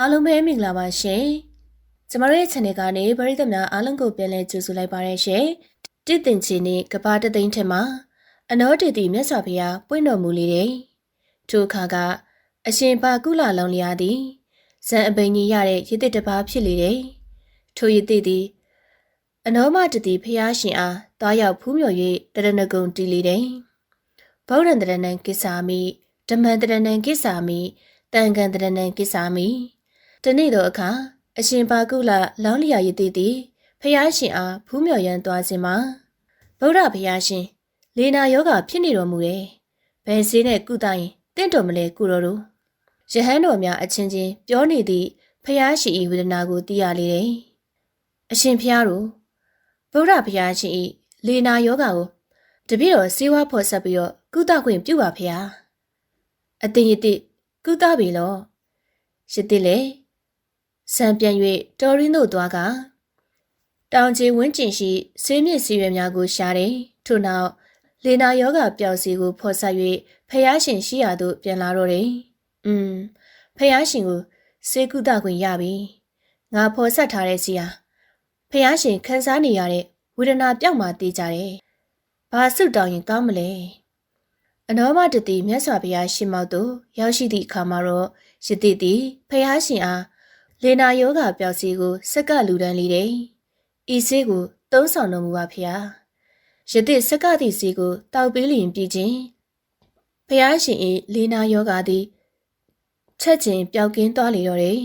အားလုံးပဲမင်္ဂလာပါရှင်ကျမတို့ရဲ့ channel ကနေပရိသတ်များအားလုံးကိုပြန်လည်ကြိုဆိုလိုက်ပါရရှင်တည်တင်ချီနဲ့ကဘာတသိန်းထက်မှာအနောတည်တည်မြတ်စွာဘုရားပွင့်တော်မူလေတဲ့ထိုအခါကအရှင်ပါကုလလောင်လျာသည်ဇန်အပိန်ကြီးရတဲ့ရစ်တစ်တစ်ပါးဖြစ်လေတဲ့ထိုရစ်တစ်သည်အနောမတတိဖျားရှင်အားတွားရောက်ဖူးမြော်၍တရဏဂုံတီးလေတဲ့ဗုဒ္ဓံတရဏံကိစ္ဆာမိဓမ္မံတရဏံကိစ္ဆာမိတန်ခံတရဏံကိစ္ဆာမိ တနေ့သောအခါအရှင်ပါကုလလောင်းလျာရည်တည်သည်ဖျားရှင်အားဖူးမြော်ရန်သွားခြင်းမှာဗုဒ္ဓဖျားရှင် လေနာယောဂဖြစ်နေတော်မူတယ်။ဘယ်စည်းနဲ့ကုသရင်တင့်တော်မလဲကုတော်တို့ရဟန်းတော်များအချင်းချင်းပြောနေသည့်ဖျားရှင်ဤဝေဒနာကိုသိရလေတယ်။အရှင်ဖျားတို့ဗုဒ္ဓဖျားရှင်ဤလေနာယောဂကိုတပည့်တော်စေဝါဖော်ဆက်ပြီးတော့ကုသခွင့်ပြုပါဖျား။အတင်ရတိကုသပြီလော။ရတိလေ ဆံပြန်၍တော်ရင်းတို့သွားကတောင်ကြီးဝင်းကျင်ရှိဆေးမြင့်စီရွယ်များကိုရှာတယ်ထို့နောက်လေနာယောဂပျောက်စီကိုဖော်ဆက်၍ဖះရှင်ရှိရာသို့ပြန်လာတော့တယ်อืมဖះရှင်ကိုစေကုသခွင့်ရပြီငါဖော်ဆက်ထားတဲ့စီဟာဖះရှင်ခန်းစားနေရတဲ့ဝေဒနာပြောက်မှတေးကြတယ်ဘာဆုတောင်းရင်ကောင်းမလဲအနောမတတိမြတ်စွာဘုရားရှင်မောက်သို့ရောက်ရှိသည့်အခါမှာတော့ရတိတိဖះရှင်အား လေနာယောဂပျောက်စီကိုစက်ကလူတန်းလေးတယ်။ဤစေးကိုသုံးဆောင်တော်မူပါဖျား။ယတိစက်ကသည့်စေးကိုတောက်ပေးလျင်ပြည်ခြင်းဖျားရှင်၏လေနာယောဂသည်ချက်ချင်းပျောက်ကင်းသွားလေတော့တယ်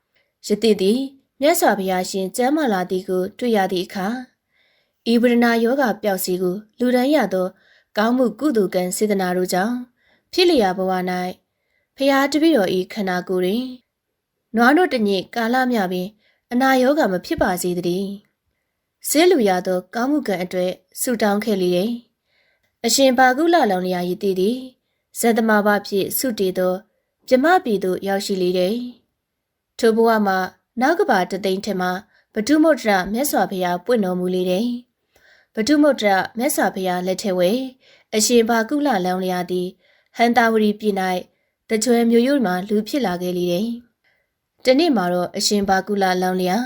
။ယတိသည်မြတ်စွာဘုရားရှင်ကျမ်းမာလာသည်ကိုတွေ့ရသည့်အခါဤဝရဏယောဂပျောက်စီကိုလူတန်းရသော ကောင်းမှုကုသိုလ်ကံစေတနာတို့ကြောင့်ဖြစ်လျာဘဝ၌ဖျားတပည့်တော်ဤခန္ဓာကိုယ်တွင် နွားတို့တညစ်ကာလမြပင်အနာယောဂမဖြစ်ပါစေတည်းဆဲလူရသောကောင်းမှုကံအတွက်ဆုတောင်းခဲ့လေတယ်အရှင်ဘာကုလလောင်လျာရည်တည်သည်ဇန်သမဘာဖြစ်ဆုတည်သောမြမပြည်သို့ရောက်ရှိလေတယ်ထိုဘဝမှာနောက်ကဘာတသိန်းထက်မှဗဒုမုဒ္ဒရမြတ်စွာဘုရားပွင့်တော်မူလေတယ်ဗဒုမုဒ္ဒရမြတ်စွာဘုရားလက်ထက်ဝဲအရှင်ဘာကုလလောင်လျာသည်ဟန်တာဝရီပြည်၌တကြွယ်မျိုးရိုးမှလူဖြစ်လာခဲ့လေတယ် တနေ့မှာတော့အရှင်ဘာကုလလောင်လျာ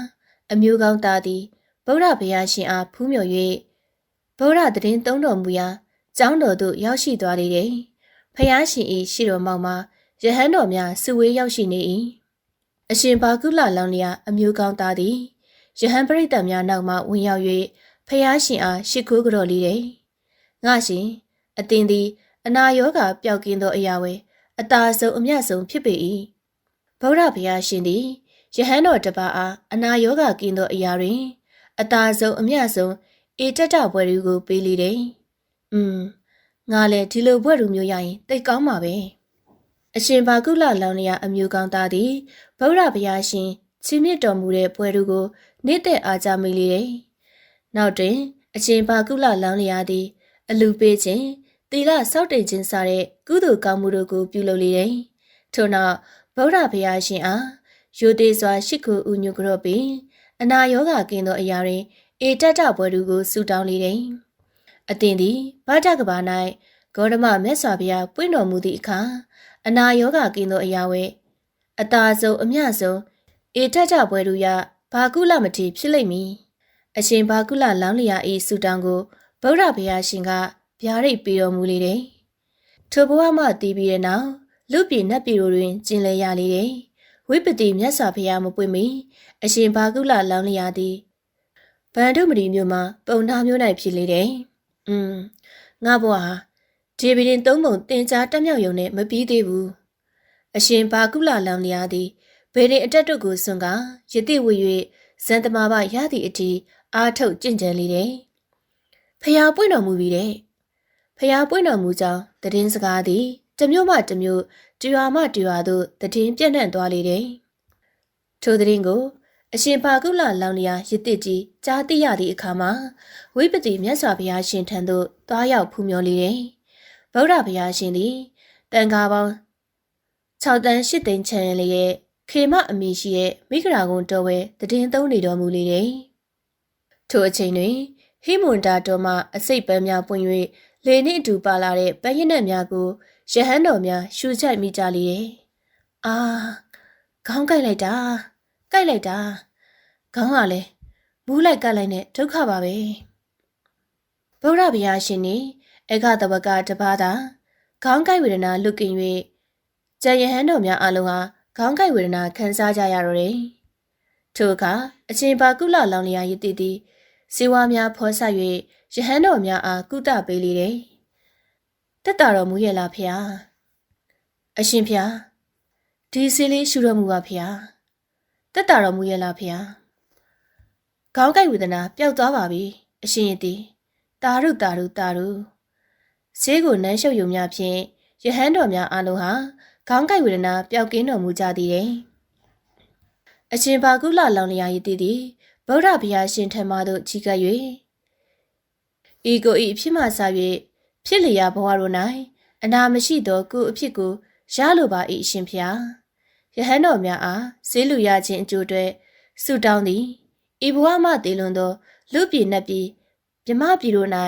အမျိုးကောင်းသားသည်ဗုဒ္ဓဘုရားရှင်အားဖူးမြော်၍ဗုဒ္ဓတည်င်းသုံးတော်မူရာကျောင်းတော်သို့ရောက်ရှိသွားလေတယ်။ဖះရှင်၏ရှိတော်မောင်မှာယဟန်တော်များစုဝေးရောက်ရှိနေ၏။အရှင်ဘာကုလလောင်လျာအမျိုးကောင်းသားသည်ယဟန်ပရိသတ်များနောက်မှဝင်ရောက်၍ဖះရှင်အားရှိခိုးကြော်လေတယ်။ငါရှင်အသင်သည် အနာရောဂါပျောက်ကင်းသောအရာဝယ်အသာဆုံးအမြတ်ဆုံးဖြစ်ပေ၏ ဗုဒ္ဓဘုရားရှင်သည်ယဟန်တော်တပါးအားအနာယောဂကင်းသောအရာတွင်အသာဆုံးအမြတ်ဆုံးအေတတဘွယ်တွေကိုပေးလေတယ်။อืมငါလည်းဒီလိုဘွယ်လူမျိုးရရင်တိတ်ကောင်းပါပဲ။အရှင်ဘာကုလလောင်လျာအမျိုးကောင်းသားသည်ဗုဒ္ဓဘုရားရှင်ချီးမြှင့်တော်မူတဲ့ဘွယ်လူကိုနေတဲ့အားကြမိလေတယ်။နောက်တွင် အရှင်ဘာကုလလောင်လျာသည်အလူပေးခြင်းတီလစောက်တည်ခြင်းစတဲ့ကုသိုလ်ကောင်းမှုတို့ကိုပြုလုပ်လေတယ်။ထို့နောက် ဗုဒ္ဓဘုရားရှင်အားရိုသေစွာရှိခိုဥညုကြော့ပြီးအနာယောဂကင်းသောအရာတွင်အေတတဘွယ်သူကိုဆူတောင်းလေတယ်။အသင်သည်ဗဒကဘာ၌ဂေါရမမြတ်စွာဘုရားပွင့်တော်မူသည့်အခါအနာယောဂကင်းသောအရာဝဲအသာဆုံးအမျှဆုံးအေတတဘွယ်သူရဘာကုလမတိဖြစ်လိမ့်မည်။အရှင်ဘာကုလလောင်းလျာဤဆူတောင်းကိုဗုဒ္ဓဘုရားရှင်ကဗျာဒိတ်ပေးတော်မူလေတယ်။ထိုဘဝမှတည်ပြီးတဲ့နောက် လူပြည်နတ်ပြည်တို့တွင်ကျင်လည်ရလေတယ်။ဝိပတိမြတ်စွာဘုရားမပွင့်မီအရှင်ဘာကုလလောင်းလျာသည်ဗန္ဓုမရီမြို့မှာပုံနာမျိုး၌ဖြစ်လေတယ်။อืมငါဘွားဒီပင်သုံးပုံတင်ကြားတက်မြောက်ယုံနဲ့မပြီးသေးဘူး။အရှင်ဘာကုလလောင်းလျာသည်ဗေဒင်အတက်တို့ကိုစွန့်ကယတိဝ၍ဇန်တမာဘရသည့်အထိအားထုတ်ကြင်ကြံလေတယ်။ဖျားပွင့်တော်မူပြီးတဲ့ဖျားပွင့်တော်မူကြောင်းတည်င်းစကားသည် တမျိုးမှတမျိုးတရွာမှတရွာသို့တည်င်းပြန့်နှံ့သွားလေတယ်။ထိုတည်င်းကိုအရှင်ပါကုလလောင်လျာရစ်တစ်ကြီးကြားသိရသည့်အခါမှာဝိပတိမြတ်စွာဘုရားရှင်ထံသို့သွားရောက်ဖူးမြော်လေတယ်။ဗုဒ္ဓဘုရားရှင်သည်တန်ခါပေါင်း6တန်း8သိန်းချန်လျက်ခေမအမိရှိရဲ့မိဂရာကုံတော်ဝဲတည်င်းသုံးနေတော်မူလေတယ်။ထိုအချိန်တွင်ဟိမွန်တာတော်မှအစိတ်ပန်းများပွင့်၍လေနှင့်အတူပါလာတဲ့ပန်းရည်နှံများကို ရဟန်းတော်များရှူချိုက်မိကြလေတယ်။အာခေါင်းကိုက်လိုက်တာကိုက်လိုက်တာခေါင်းကလည်းဘူးလိုက်ကတ်လိုက်နဲ့ဒုက္ခပါပဲဗုဒ္ဓဘုရားရှင်နေအေကတဝကတပါးသာခေါင်းကိုက်ဝေဒနာလွတ်ကင်၍ကြံရဟန်းတော်များအလုံးဟာခေါင်းကိုက်ဝေဒနာခံစားကြရတော့တယ်ထိုအခါအချင်းပါကုလလောင်လျာရည်တည်တည်စေဝါများဖော်ဆက်၍ယဟန်တော်များအားကုသပေးလေတယ် တက်တာတော်မူရဲ့လားဖေဟာအရှင်ဖေဟာဒီစီလေးရှူတော်မူပါဖေဟာတက်တာတော်မူရဲ့လားဖေဟာခေါင်းကိုက်ဝေဒနာပျောက်သွားပါပြီအရှင်ရည်တည်တာရုတာရုတာရုဈေးကိုနမ်းရှုပ်ယုံများဖြင့်ယဟန်တော်များအားလုံးဟာခေါင်းကိုက်ဝေဒနာပျောက်ကင်းတော်မူကြသည်တယ်အရှင်ဘာကုလလောင်လျာရည်တည်သည်ဗုဒ္ဓဘုရားရှင်ထံမှသို့ကြီးကပ်၍ဤကိုဤအဖြစ်မှစ၍ ဖြစ်လျာဘဝတို့၌အနာမရှိသောကိုယ်အဖြစ်ကိုရလိုပါ၏အရှင်ဖျားယဟန်တော်များအားဈေးလူရခြင်းအကျိုးအတွက်ဆုတောင်းသည်ဤဘဝမှတည်လွန်သော လူပြည်နှက်ပြည်မြမပြည်တို့၌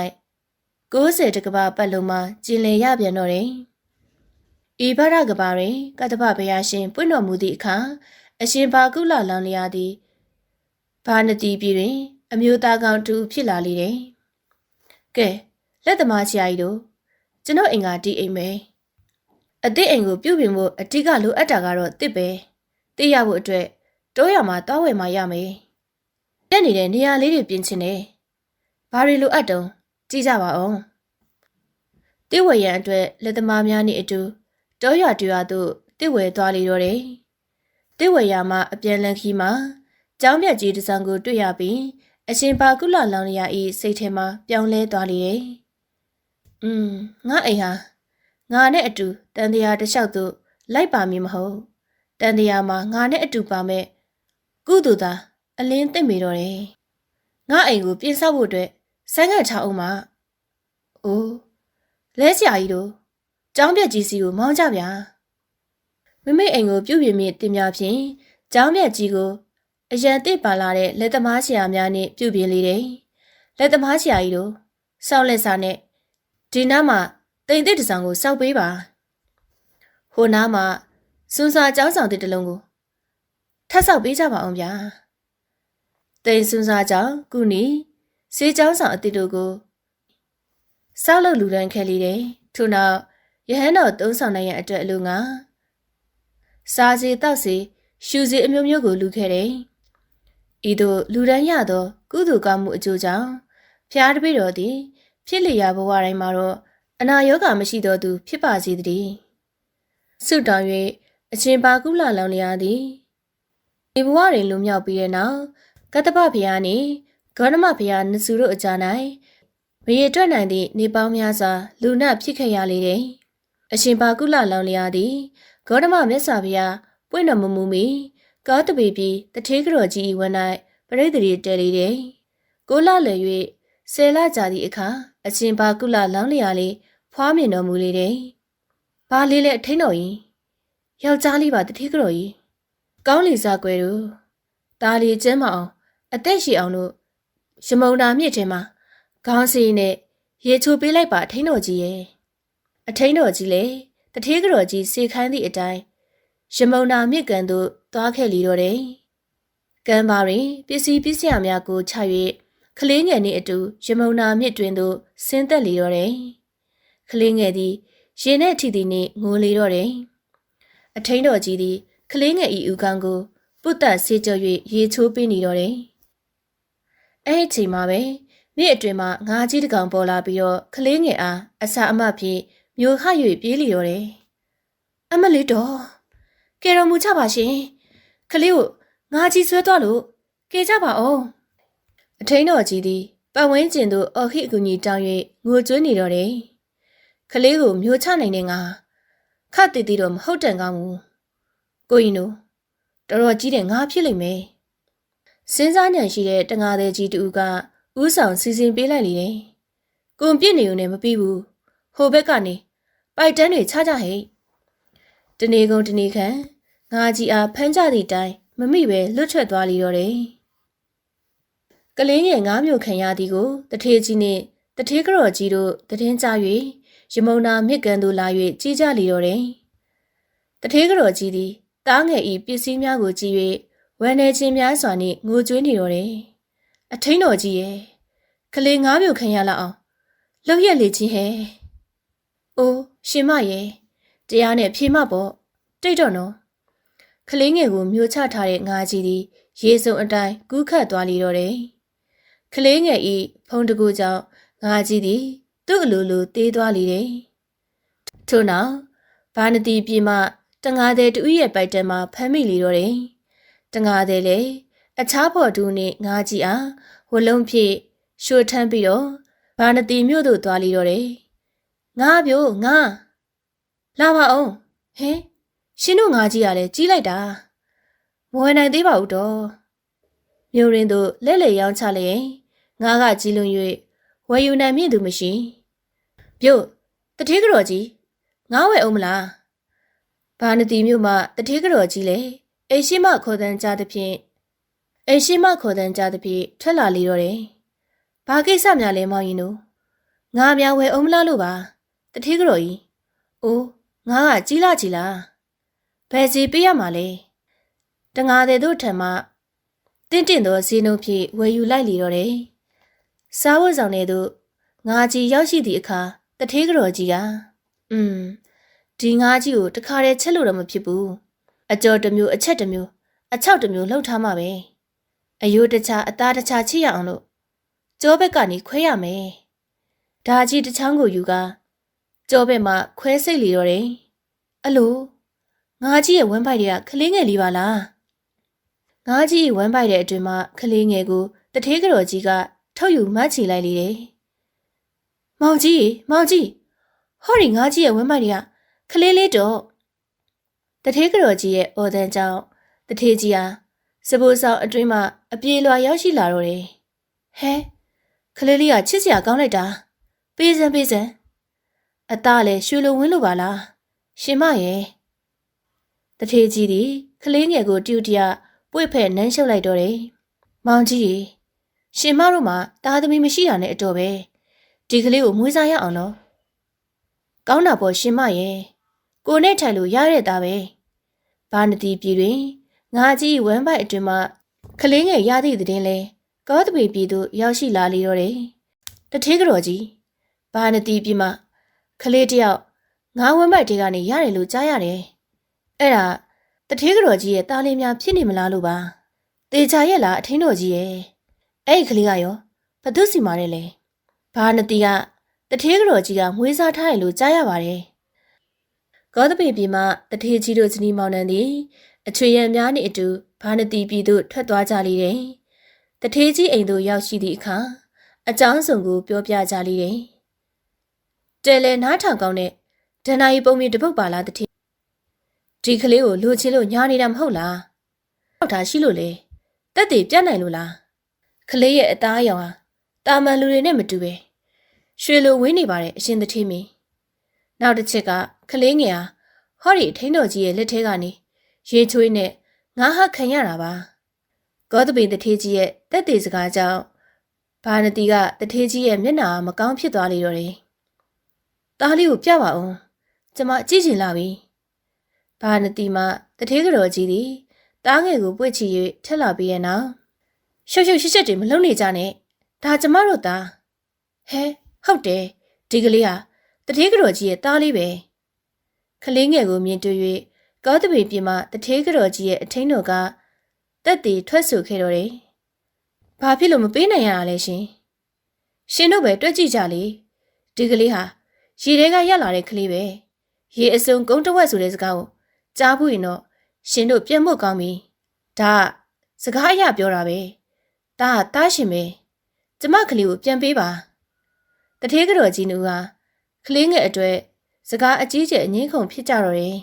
90တကဘာပတ်လုံးမှာကျင်လည်ရပြန်တော့တယ်ဤဗရကဘာတွင်ကတ္တပဘုရားရှင်ပွင့်တော်မူသည့်အခါအရှင်ဘာကုလလောင်လျာသည်ဘာနတိပြည်တွင် အမျိုးသားကောင်တူဖြစ်လာလေတယ်။ကဲ လက်သမားချာကြီးတို့ကျွန်တော်အိမ်ကတီးအိမ်ပဲ။အသစ်အိမ်ကိုပြုပြင်ဖို့အတိကလိုအပ်တာကတော့တစ်ပဲ။သိရဖို့အတွက်တောရမှာတောဝယ်မှာရမယ်။တက်နေတဲ့နေရာလေးတွေပြင်ချင်တယ်။ဘာတွေလိုအပ်တုံးကြည့်ကြပါဦး။တိဝယ်ရန်အတွက်လက်သမားများနှင့်အတူတောရတူရသို့တိဝယ်သွားလေတော့တယ်။တိဝယ်ရမှာအပြန်လန်းခီမှာကျောင်းမြတ်ကြီးတစ်ဆောင်ကိုတွေ့ရပြီးအရှင်ပါကုလလောင်ရဤစိတ်ထဲမှာပြောင်းလဲသွားလေတယ်။ อืมငါအိမ်ဟာငါနဲ့အတူတန်တရားတစ်လျှောက်သို့လိုက်ပါမည်မဟုတ်။တန်တရားမှာငါနဲ့အတူပါမဲ့ကုသိုလ်သာအလင်းသိမ့်မိတော့တယ်။ငါအိမ်ကိုပြင်ဆောက်ဖို့အတွက်ဆိုင်းငံ့ချအောင်ပါ။အိုးလဲဆရာကြီးတို့ကျောင်းပြက်ကြီးစီကိုမောင်းကြဗျာ။မိမိအိမ်ကိုပြုတ်ပြင်းမြင့်တင်များဖြင့်ကျောင်းပြက်ကြီးကိုအရန်တစ်ပါလာတဲ့လက်သမားဆရာများနဲ့ပြုပြင်လေတယ်။လက်သမားဆရာကြီးတို့စောက်လက်စာနဲ့ ဒီနားမှာတိမ်တစ်တဆောင်ကိုစောက်ပေးပါ။ဟိုနားမှာစွန်းစာကျောင်းဆောင်တစ်တလုံးကိုထပ်ဆောက်ပေးကြပါအောင်ဗျာ။တိမ်စွန်းစာကျောင်းကုနီစေးကျောင်းဆောင်အစ်တို့ကိုစောက်လုပ်လူတန်းခဲလေးတယ်။ထို့နောက်ရဟန်းတော်သုံးဆောင်နိုင်ရန်အတွက်အလိုငါစားစီတောက်စီရှူစီအမျိုးမျိုးကိုလူခဲ့တယ်။ဤသို့လူဒန်းရသော ကုသိုလ်ကောင်းမှုအကျိုးကြောင့်ဖျားတပည့်တော်သည် ဖြစ်လျာဘဝတိုင်းမှာတော့အနာရောဂါမရှိသောသူဖြစ်ပါစေတည်းဆုတောင်း၍အချင်းပါကုလလောင်လျာသည်ဒီဘဝတွင်လွန်မြောက်ပြီးတဲ့နောက်ကတ္တပဘုရားနှင့်ဂေါတမဘုရားနစုတို့အကြ၌မရေတွက်နိုင်သည့်နေပေါင်းများစွာလူနဖြစ်ခဲ့ရလေတယ်အရှင်ပါကုလလောင်လျာသည်ဂေါတမမြတ်စွာဘုရားပွင့်တော်မမူမီကားတပေပြီးတထေးကြော်ကြီးဝန်း၌ပရိသေရီတဲလေတယ်။ကိုလလည်၍ဆယ်လကြာသည့်အခါ အချင်းပါကုလလောင်းလျာလေးဖွားမြင်တော်မူလေတယ်။ဘာလေးလဲအထိန်တော်ကြီးယောက်ျားလေးပါတထေးကြော်ကြီးကောင်းလီစားကွယ်တို့ဒါလီကျင်းမအောင်အသက်ရှိအောင်လို့ရမုံနာမြစ်ထဲမှာခေါင်းစီနဲ့ရေချိုပေးလိုက်ပါအထိန်တော်ကြီးရဲ့အထိန်တော်ကြီးလေတထေးကြော်ကြီးစေခိုင်းသည့်အတိုင်းရမုံနာမြစ်ကန်သို့သွားခဲ့လီတော့တယ်။ကမ်းပါတွင်ပစ္စည်းပစ္စယများကိုချ၍ ကလေးငယ်နှင့်အတူရမုံနာမြစ်တွင်သို့ဆင်းသက်လီတော့တယ်။ကလေးငယ်သည်ရင်ထဲထီသည်နှင့်ငိုလီတော့တယ်။အထိန်တော်ကြီးသည်ကလေးငယ်ဤဥကံကိုပုတ်တက်ဆေးကြော၍ရေချိုးပေးနေတော့တယ်။အဲ့ဒီချိန်မှာပဲမြစ်အတွင်မှာငါးကြီးတကောင်ပေါ်လာပြီးတော့ကလေးငယ်အားအစာအမဖြင့်မျိုးခ၍ပြေးလီတော့တယ်။အမလေးတော်ကဲတော်မူချပါရှင်ခလေးကိုငါကြီးဆွဲသွားလို့ကဲကြပါအောင် အထိန်တော်ကြီးသည်ပတ်ဝန်းကျင်သို့အော်ခိအကူကြီးတောင်း၍ငိုကြွေးနေတော့တယ်ခလေးကိုမျိုးချနိုင်တဲ့ငါခတ်တည်တည်တော့မဟုတ်တန်ကောင်းဘူးကိုရင်တို့တော်တော်ကြီးတဲ့ငါဖြစ်လိမ့်မယ်စဉ်းစားညံရှိတဲ့တငါတဲ့ကြီးတူကဥဆောင်စီစဉ်ပေးလိုက်လေတယ်ကွန်ပြစ်နေုံနဲ့မပြီးဘူးဟိုဘက်ကနေပိုက်တန်းတွေချကြဟဲ့တနေကုန်တနေခံငါကြီးအားဖမ်းကြသည့်တိုင်မမိပဲလွတ်ထွက်သွားလီတော့တယ်။ ကလေးငယ်ငါးမျိုးခံရသည်ကိုတထေးကြီးနှင့်တထေးကတော်ကြီးတို့တည်င်းကြ၍ရမုံနာမြစ်ကန်သို့လာ၍ကြီးကြလီတော့တယ်။တထေးကတော်ကြီးသည်တားငယ်ဤပစ္စည်းများကိုကြည့်၍ဝမ်းနေခြင်းများစွာနှင့်ငိုကြွေးနေတော့တယ်။အထင်းတော်ကြီးရဲ့ကလေးငါးမျိုးခံရလောက်အောင်လှုပ်ရက်လေချင်းဟဲ့။အိုးရှင်မရဲ့တရားနဲ့ဖြေမပေါ့တိတ်တော့နော်။ကလေးငယ်ကိုမျိုးချထားတဲ့ငါးကြီးသည်ရေစုံအတိုင်းကူးခတ်သွားလေတော့တယ်။ ကလေးငယ်ဤဖုံးတကူကြောင့်ငါးကြီးသည် သူ့အလိုလိုတေးသွားလေတယ်။ထို့နောက်ဘာနတိပြေမတငါတဲ့တူရဲ့ပိုက်တဲမှာဖမ်းမိလေတော့တယ်။တငါတဲ့လေအခြားဖို့တူနဲ့ငါကြီးအားဝလုံးဖြင့်ရှို့ထမ်းပြီးတော့ဘာနတိမြို့သို့သွားလေတော့တယ်။ငါပြို့ငါလာပါအောင်ဟင်ရှင်တို့ငါကြီးကလည်းကြီးလိုက်တာမဝယ်နိုင်သေးပါဘူးတော့မြို့ရင်းတို့လက်လေရောင်းချလျင် ငါကကြီးလွန်၍ဝယ်ယူနိုင်မည်သူမရှိပြို့တတိကတော်ကြီးငါဝယ်အောင်မလားဘာနတိမြို့မှာတတိကတော်ကြီးလေအိရှိမခေါ်တန်းကြသဖြင့်အိရှိမခေါ်တန်းကြသဖြင့်ထွက်လာလေတော့တယ်ဘာကိစ္စများလဲမောင်ရင်တို့ငါများဝယ်အောင်မလားလို့ပါတတိကတော်ကြီးအိုးငါကကြီးလာကြီးလားဘယ်စီပေးရမှာလဲတငါတဲ့တို့ထံမှတင့်တင့်သောဈေးနှုန်းဖြင့်ဝယ်ယူလိုက်လေတော့တယ် စားဝတ်ဆောင်တဲ့တို့ငါကြီးရောက်ရှိသည့်အခါတထေးကတော်ကြီးကอืมဒီငါးကြီးကိုတခါတည်းချက်လို့တော့မဖြစ်ဘူးအကြော်တစ်မျိုးအချက်တစ်မျိုးအချောက်တစ်မျိုးလှုပ်ထားမှာပဲအယိုးတခြားအသားတခြားချိရအောင်လို့ကြောဘက်ကနေခွဲရမယ်ဒါကြီးတစ်ချောင်းကိုယူကကြောဘက်မှာခွဲစိတ်လီတော့တယ်အလိုငါးကြီးရဲ့ဝမ်းပိုက်တွေကခလေးငယ်လေးပါလားငါးကြီးဝမ်းပိုက်တဲ့အတွင်မှာခလေးငယ်ကိုတထေးကတော်ကြီးက ထုတ်ယူမှတ်ချီလိုက်လေတယ်မောင်ကြီးမောင်ကြီးဟောဒီငါးကြီးရဲ့ဝမ်းပိုက်တွေကခလေးလေးတော့တထေးကတော်ကြီးရဲ့အော်တန်ကြောင့်တထေးကြီးဟာစပူဆောင်အတွင်းမှာအပြေလွာရောက်ရှိလာတော့တယ်ဟဲခလေးလေးကချစ်စရာကောင်းလိုက်တာပေးစမ်းပေးစမ်းအသားလည်းရွှေလိုဝင်းလိုပါလားရှင်မရဲ့တထေးကြီးဒီခလေးငယ်ကိုတူတရပွေ့ဖက်နမ်းရှုပ်လိုက်တော့တယ်မောင်ကြီး ရှင်မတို့မှာတာသမီမရှိတာနဲ့အတော်ပဲဒီကလေးကိုမွေးစားရအောင်နော်ကောင်းတာပေါ့ရှင်မရဲ့ကိုနဲ့ထိုင်လို့ရတဲ့သားပဲဘာနတိပြည်တွင်ငါကြီးဝမ်းပိုက်အတွင်မှကလေးငယ်ရသည့်တဲ့လဲကောသပေပြည်သို့ရောက်ရှိလာလေတော့တယ်တထေးကတော်ကြီးဘာနတိပြည်မှကလေးတယောက်ငါဝမ်းပိုက်တွေကနေရတယ်လို့ကြားရတယ်အဲ့ဒါတထေးကတော်ကြီးရဲ့တားလေးများဖြစ်နေမလားလို့ပါတေချာရဲ့လားအထင်းတော်ကြီးရဲ့ အဲ့ဒီကလေးကရောဘသူစီမာတယ်လဲဘာနတိကတထေးကတော်ကြီးကမွေးစားထားတယ်လို့ကြားရပါတယ်ကောသပေပြည်မှတထေးကြီးတို့ဇနီးမောင်နှံသည်အချွေရံများနှင့်အတူဘာနတိပြည်သို့ထွက်သွားကြလေတယ်။တထေးကြီးအိမ်သို့ရောက်ရှိသည့်အခါအကြောင်းစုံကိုပြောပြကြလေတယ်။တဲလဲနားထောင်ကောင်းတဲ့ဒဏ္ဍာရီပုံမြင်တပုတ်ပါလားတထေး။ဒီကလေးကိုလူချင်းလို့ညားနေတာမဟုတ်လား။ဟုတ်တာရှိလို့လေ။တက်တည်ပြတ်နိုင်လို့လား။ ကလေးရဲ့အသားအရောင်ဟာတာမန်လူတွေနဲ့မတူပဲ။ရွှေလိုဝင်းနေပါတယ်အရှင်တထေးမင်း။နောက်တစ်ချက်ကကလေးငယ်ဟာဟောဒီထိန်းတော်ကြီးရဲ့လက်ထဲကနေရေချွေးနဲ့ငါးဟခံရတာပါဂေါတပင်တထေးကြီးရဲ့တက်သေးစကားကြောင့်ဘာနတီကတထေးကြီးရဲ့မျက်နှာမကောင်းဖြစ်သွားလေတော့တယ်တားလေးကိုပြပါဦးကျမကြည့်ချင်လာပြီဘာနတီမှတထေးကတော်ကြီးသည်တားငယ်ကိုပွေ့ချီ၍ထက်လာပြီးရဲ့နောက် ရှုပ်ရှုပ်ရှက်ရှက်တွေမလုံနေကြနဲ့ဒါကျမတို့သားဟဲဟုတ်တယ်ဒီကလေးဟာတထေးကတော်ကြီးရဲ့တားလေးပဲခလေးငယ်ကိုမြင်တွေ့၍ကောသပေပြည်မှတထေးကတော်ကြီးရဲ့အထင်းတော်ကတက်တည်ထွက်ဆိုခဲ့တော့တယ်။ဘာဖြစ်လို့မပေးနိုင်ရတာလဲရှင်။ရှင်တို့ပဲတွက်ကြည့်ကြလေ။ဒီကလေးဟာရေထဲကရက်လာတဲ့ကလေးပဲ။ရေအစုံကုန်းတဝက်ဆိုတဲ့စကားကိုကြားဘူးရင်တော့ရှင်တို့ပြတ်မှုတ်ကောင်းပြီ။ဒါစကားအရပြောတာပဲ။ ဒါကတားရှင်ပဲ။ကျမကလေးကိုပြန်ပေးပါ။တထေးကတော်ကြီးနူဟာကလေးငယ်အတွေ့စကားအကြီးကျယ်အငင်းခုန်ဖြစ်ကြတော့တယ်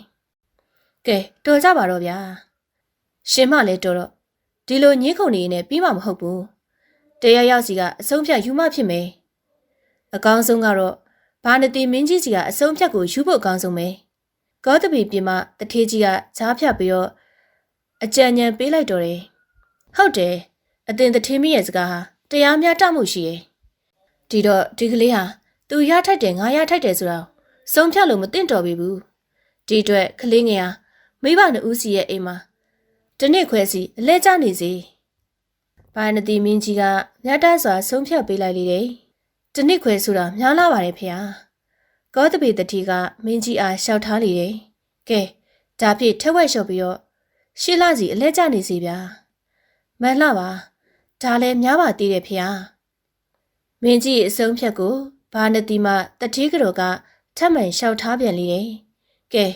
။ကဲတော်ကြပါတော့ဗျာရှင်မလည်းတော်တော့ဒီလိုညှင်းခုန်နေနေပြီးမှမဟုတ်ဘူးတရားရောက်စီကအဆုံးဖြတ်ယူမှဖြစ်မယ်အကောင်းဆုံးကတော့ဘာနတိမင်းကြီးစီကအဆုံးဖြတ်ကိုယူဖို့အကောင်းဆုံးပဲဂေါတပီပြင်မတထေးကြီးကဈားဖြတ်ပြီးတော့အကြံဉာဏ်ပေးလိုက်တော့တယ်ဟုတ်တယ် အတင်တထေးမရဲ့စကားဟာတရားမျှတမှုရှိရဲ့ဒီတော့ဒီကလေးဟာသူရထိုက်တယ်ငါရထိုက်တယ်ဆိုတော့ဆုံးဖြတ်လို့မသင့်တော်ပြီဘူးဒီအတွက်ကလေးငယ်ဟာမမိဘနှစ်ဦးစီရဲ့အိမ်မှာတနစ်ခွဲစီအလဲကျနေစီဘာနတိမင်းကြီးကမြတ်တစွာဆုံးဖြတ်ပေးလိုက်လေတယ်တနစ်ခွဲဆိုတာများလာပါတယ်ဖေဟာကောတပေတတိကမင်းကြီးအားလျှောက်ထားလေတယ်ကဲဒါဖြင့်ထက်ဝက်လျှော့ပြီးတော့ရှေ့လာစီအလဲကျနေစီဗျာမှန်လားပါ ဒါလည်းများပါသေးတယ်ဖေဟာမင်းကြီးရဲ့အဆုံးဖြတ်ကိုဘာနတိမတတိကတော်ကထပ်မံလျှောက်ထားပြန်လေတယ်ကဲ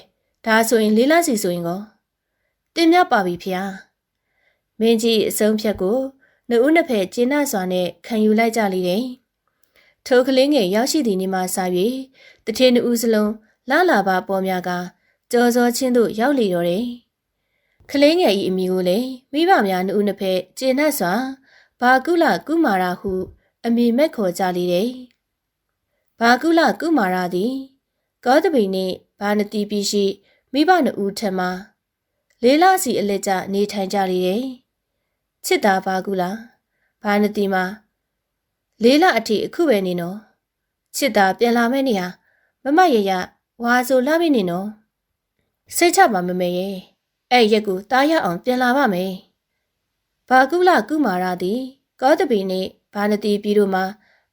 ဒါဆိုရင်လေးလစီဆိုရင်ကောတင်မြပါပြီဖေဟာမင်းကြီးအဆုံးဖြတ်ကိုနှုတ်နှစ်ဖက်ကျင်းနှစွာနဲ့ခံယူလိုက်ကြလေတယ်ထိုကလေးငယ်ရောက်ရှိသည့်နေ့မှစ၍တထင်းနှဦးစလုံးလာလာပါပေါ်များကကြော်စောချင်းတို့ရောက်လေတော့တယ်ကလေးငယ်ဤအမိကိုလည်းမိဘများနှုတ်နှစ်ဖက်ကျင်းနှစွာ ဘာကုလကုမာရာဟု အမိမက်ခေါ်ကြလေတယ်ဘာကုလကုမာရာသည်ကောတပိနှင့်ဘာနတိပိရှိမိဘနှစ်ဦးထံမှလေးလစီအလက်ကျနေထိုင်ကြလေတယ်။ချစ်တာဘာကူလားဘာနတိမှာလေးလအထိအခုပဲနေနော်ချစ်တာပြန်လာမယ့်နေဟာမမရရဝါဆိုလာပြီနေနော်စိတ်ချပါမမေရဲ့အဲ့ရက်ကိုတားရအောင်ပြန်လာပါမယ် ဘာကူလာကုမာရာသည်ကောတပီနှင့်ဘာနတိပြည်တို့မှာ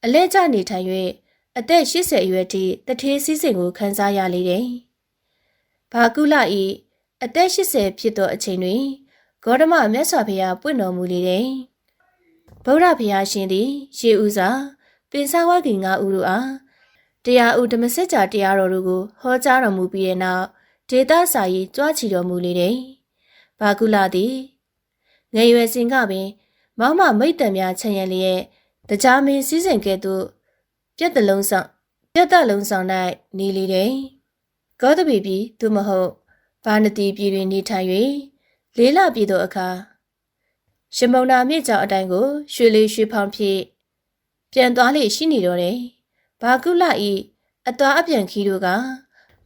အလဲကျနေထိုင်၍အသက်80အရွယ်ထိတထေးစည်းစိမ်ကိုခန်းစားရလေတယ်။ဘာကုလဤအသက်80ဖြစ်သောအချိန်တွင်ဂေါတမမြတ်စွာဘုရားပွင့်တော်မူလေတယ်။ဗုဒ္ဓဘုရားရှင်သည်ရှေးဥစွာပင်စာဝဂီငါဥတို့အားတရားဥဓမ္မစကြာတရားတော်တို့ကိုဟောကြားတော်မူပြီးတဲ့နောက်ဒေတာစာရေးကြွားချီတော်မူလေတယ်။ဘာကုလသည် ငယ်ရွယ်စဉ်ကပင် မောင်မမိတ်တံများချင်ရလျက်တရားမင်းစည်းစိမ်ကဲ့သို့ပြက်တလုံးဆောင်ပြက်တလုံးဆောင်၌နေလေတယ်။ကောသပီပြည်သို့မဟုတ်ဘာနတိပြည်တွင်နေထိုင်၍လေးလပြည်သောအခါရှမုံနာမြစ်ကြောင်အတိုင်းကိုရွှေလေးရွှေဖောင်ဖြင့်ပြန်သွားလေရှိနေတော့တယ်။ဘာကုလဤအသွားအပြန်ခီးတို့က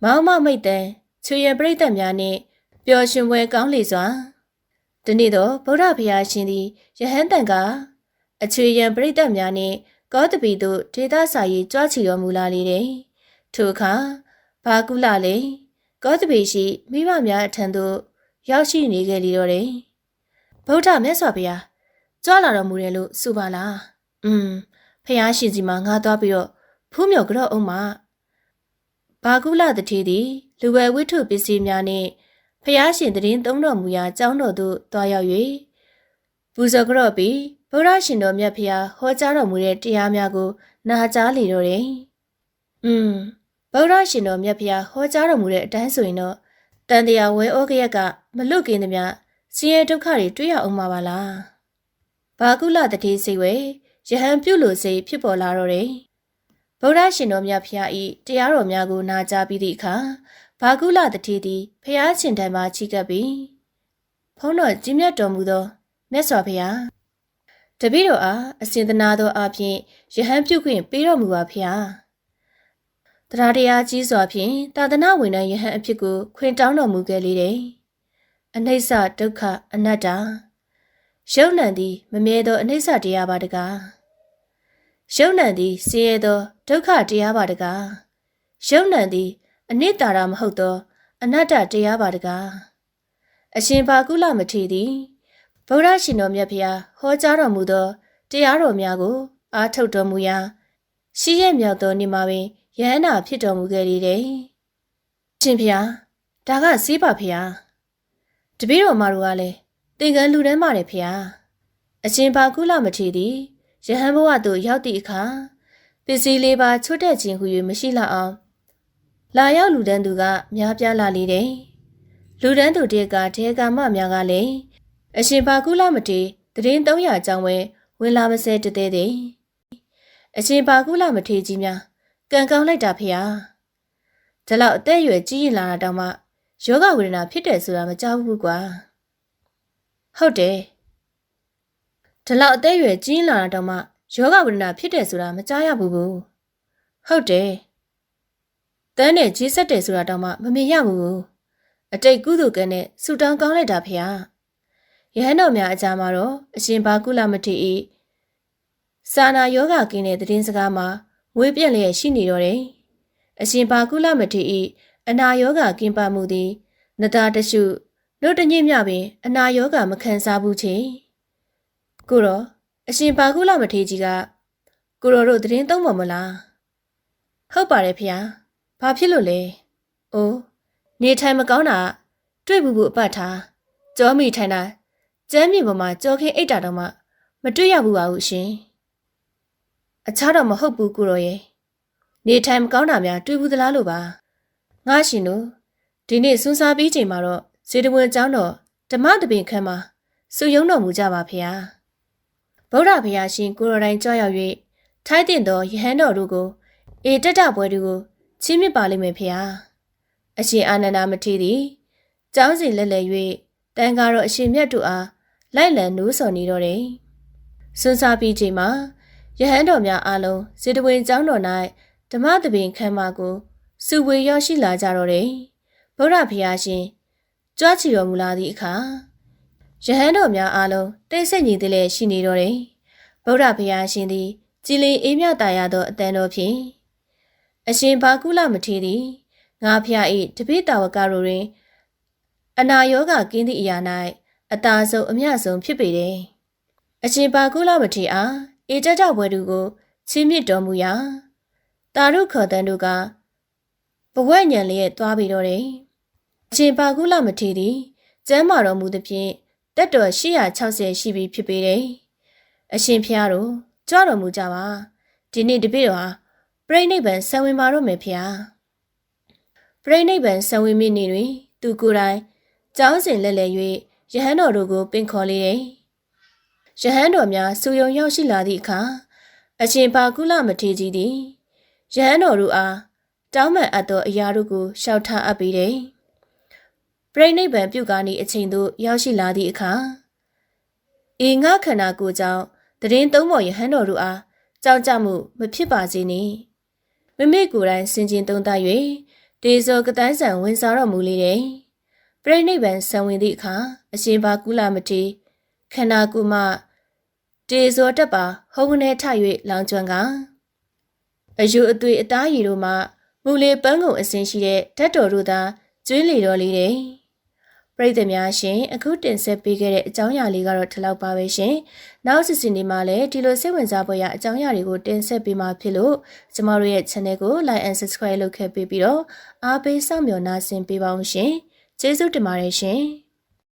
မောင်မမိတ်တန်ချွေရပြိတ္တများနှင့်ပျော်ရွှင်ပွဲကောင်းလေစွာ ဒီနေ့တော့ဗုဒ္ဓဘုရားရှင်သည်ယဟန်တန်ကအချွေရန်ပြိတ္တများနှင့်ကောတပီတို့ဒေသစာရေးကြွားချီတော်မူလာလေတယ်။ထိုအခါဘာကုလလည်းကောတပီရှိမိဘများအထံသို့ရောက်ရှိနေခဲ့လေတော့တယ်။ဗုဒ္ဓမြတ်စွာဘုရားကြွားလာတော်မူတယ်လို့ဆိုပါလား။อืมဖះရှင်စီမှာငါသွားပြီးတော့ဖူးမြော်ကြော့အောင်မှာဘာကုလတထေသည်လူဝဲဝိထုပစ္စည်းများနှင့် ဖះရှင်တရင်သုံးတော်မူရာကျောင်းတော်သို့တွားရောက်၍ပူဇော်ကြော့ပြီးဗုဒ္ဓရှင်တော်မြတ်ဖျားဟောကြားတော်မူတဲ့တရားများကို နာကြားလေတော့တယ်။อืมဗုဒ္ဓရှင်တော်မြတ်ဖျားဟောကြားတော်မူတဲ့အတိုင်းဆိုရင်တော့တန်တရားဝဲဩကရက်ကမလွတ်ကင်းသမျှဆင်းရဲဒုက္ခတွေတွေ့ရအောင်မှာပါလား။ဘာကုလတတိစိတ်ဝဲယဟန်ပြုလို့စိတ်ဖြစ်ပေါ်လာတော့တယ်။ဗုဒ္ဓရှင်တော်မြတ်ဖျားဤတရားတော်များကိုနာကြားပြီးသည့်အခါ ဘာကုလတတိသည်ဖျားရှင်တံမှာချီကပ်ပြီးဖုံးတော်ကြီးမြတ်တော်မူသောမြတ်စွာဘုရားတပည့်တော်အားအစဉ်သနာသောအဖြစ်ယဟန်ပြုခွင့်ပေးတော်မူပါဖျားတရားတရားကြီးစွာဖြင့်သာသနာဝင်တဲ့ယဟန်အဖြစ်ကိုခွင့်တောင်းတော်မူခဲ့လေတယ်အနိစ္စဒုက္ခအနတ္တယုံနံသည်မမြဲသောအနိစ္စတရားပါတကားယုံနံသည်ဆင်းရဲသောဒုက္ခတရားပါတကားယုံနံသည် အနိတ္တရာမဟုတ်သော အနတ္တတရားပါတကားအရှင်ဘာကုလမထေသည်ဗုဒ္ဓရှင်တော်မြတ်ဖျားဟောကြားတော်မူသောတရားတော်များကို အားထုတ်တော်မူရာရှိရဲ့မြောက်သောနေ့မှာပင်ယဟန္တာဖြစ်တော်မူခဲ့လေတယ်။ရှင်ဖျားဒါကစေးပါဖျားတပည့်တော်မတို့ကလည်းသင်္ကန်းလူတန်းပါတယ်ဖျားအရှင်ဘာကုလမထေသည်ယဟန်ဘဝသို့ရောက်သည့်အခါပစ္စည်းလေးပါချွတ်တဲ့ခြင်းဟူ၍မရှိလောက်အောင် လာရောက်လူတန်းသူကများပြားလာလေတယ်။လူတန်းသူတည်းကဒေကာမများကလည်းအရှင်ဘာကုလမတေတရင်300ကျောင်းဝဲဝင်လာမစဲတသေးသေးအရှင်ဘာကုလမထေကြီးများကံကောင်းလိုက်တာဖေဟာဒါလောက်အသက်အရွယ်ကြီးရင်လာတာတောင်မှယောဂဝေဒနာဖြစ်တယ်ဆိုတာမကြောက်ဘူးကွာဟုတ်တယ်ဒါလောက်အသက်အရွယ်ကြီးရင်လာတာတောင်မှယောဂဝေဒနာဖြစ်တယ်ဆိုတာမကြားရဘူးဘူးဟုတ်တယ် တန်းနဲ့ကြီးဆက်တယ်ဆိုတာတောင်မှမမြင်ရဘူးအတိတ်ကုသိုလ်ကံနဲ့ဆူတောင်းကောင်းလိုက်တာဖေဟာယဟန်တော်များအကြမှာတော့အရှင်ဘာကုလမထေဤစာနာယောဂကင်းတဲ့သတင်းစကားမှာငွေပြက်လျက်ရှိနေတော့တယ်။အရှင်ဘာကုလမထေဤအနာယောဂကင်းပါမှုသည်နတာတရှုနှုတ်တညစ်မြပင်အနာရောဂါမခံစားဘူးချေကိုရောအရှင်ဘာကုလမထေကြီးကကိုရောတို့သတင်းသုံးပါမလားဟုတ်ပါတယ်ဖေ။ ဘာဖြစ်လို့လဲ။အိုးနေထိုင်မကောင်းတာတွေ့ဘူးဘူးအပတ်ထားကြောမိထိုင်တာကျမ်းမြေပေါ်မှာကြောခင်းအိတ်တာတော့မှမတွေ့ရဘူးပါဘူးရှင်။အခြားတော့မဟုတ်ဘူးကိုရောရဲ့။နေထိုင်မကောင်းတာများတွေ့ဘူးသလားလို့ပါ။ငါရှင်တို့ဒီနေ့စွန်းစားပြီးချိန်မှာတော့ဇေတဝန်ကျောင်းတော်ဓမ္မတပင်ခန်းမှာစုယုံတော်မူကြပါဖေဟာဗုဒ္ဓဘုရားရှင်ကိုရော်တိုင်းကြွရောက်၍ထိုက်တင်သောယဟန်တော်တို့ကို အေတက်တပွဲတို့ကို ချီးမြှင့်ပါလိမ့်မယ်ဖေဟာအရှင်အာနန္ဒာမထေရသည်ကျောင်းစဉ်လက်လက်၍တန်ကားတော်အရှင်မြတ်တို့အားလိုက်လံနိုးဆော်နေတော့တယ်စွန်းစားပြီးချိန်မှာယဟန်တော်များအားလုံးဇေတဝင်ကျောင်းတော်၌ဓမ္မတပင်ခန်းမကိုစုဝေရောက်ရှိလာကြတော့တယ်ဗုဒ္ဓဘုရားရှင်ကြွားချီတော်မူလာသည့်အခါယဟန်တော်များအားလုံးတိတ်ဆိတ်ညီသည်လည်းရှိနေတော့တယ်ဗုဒ္ဓဘုရားရှင်သည်ကြည်လင်အေးမြတာရသောအတန်တော်ဖြင့် အရှင်ဘာကုလမထေရသည်ငါဖျား၏တပိတာဝကတို့တွင် အနာယောဂကင်းသည့်အရာ၌အသာဆုံးအမျှဆုံးဖြစ်ပေတယ်အရှင်ဘာကုလမထေရအားအေကြကြဘွယ်သူကိုချီးမြှင့်တော်မူရာတာရုခေါ်တန်တို့ကဘဝညံလျက်သွားပြီးတော့တယ်အရှင်ပါကုလမထေသည်ကျမ်းမာတော်မူသဖြင့်တက်တော်860ရှိပြီဖြစ်ပေတယ်။အရှင်ဖျားတို့ကြွတော်မူကြပါဒီနေ့တပည့်တော်ဟာ ပြိဋိဘံဆံဝင်ပါတော့မယ်ဖျား။ပြိဋိဘံဆံဝင်မိနေတွင် သူကိုယ်တိုင်ကျောင်းစဉ်လက်လက်၍ယဟန်တော်တို့ကိုပင်ခေါ်လေတယ်။ယဟန်တော်များစူယုံရောက်ရှိလာသည့်အခါအရှင်ပါကုလမထေကြီးသည်ယဟန်တော်တို့အားတောင်းပန်အပ်သောအရာတို့ကိုရှောက်ထားအပ်ပေတယ်။ပြိဋိဘံပြုကားနေအချိန်သို့ရောက်ရှိလာသည့်အခါအေငါခန္ဓာကိုယ်ကြောင့်တရင်သုံးပေါ်ယဟန်တော်တို့အားကြောက်ကြမှုမဖြစ်ပါစေနှင့် မိမိကိုယ်တိုင်စင်ကျင်သုံးသပ်၍ဒေဇောကတိုင်းဆံဝင်စားတော်မူလေတယ်ပြိဋိဘံဆံဝင်သည့်အခါအရှင်ဘာကုလမတိခန္ဓာကိုယ်မှဒေဇောတက်ပါဟုံးကနေထ၍လောင်ကျွမ်းကအယူအသွေးအသားရည်တို့မှမူလေပန်းကုန်အစင်ရှိတဲ့ဓာတ်တော်တို့သာကျွေးလေတော်လေးတယ် ပရိသတ်များရှင်အခုတင်ဆက်ပေးခဲ့တဲ့အကြောင်းအရာလေးကတော့ဒီလောက်ပါပဲရှင်။နောက်စစ်စင်ဒီမှာလည်းဒီလိုစိတ်ဝင်စားဖွယ်ရာအကြောင်းအရာတွေကိုတင်ဆက်ပေးမှာဖြစ်လို့ကျမတို့ရဲ့ channel ကို like and subscribe လုပ်ခဲ့ပြီးပြီးတော့အားပေးစောင့်မျှော်နှားဆင်ပေးပါအောင်ရှင်။ကျေးဇူးတင်ပါတယ်ရှင်။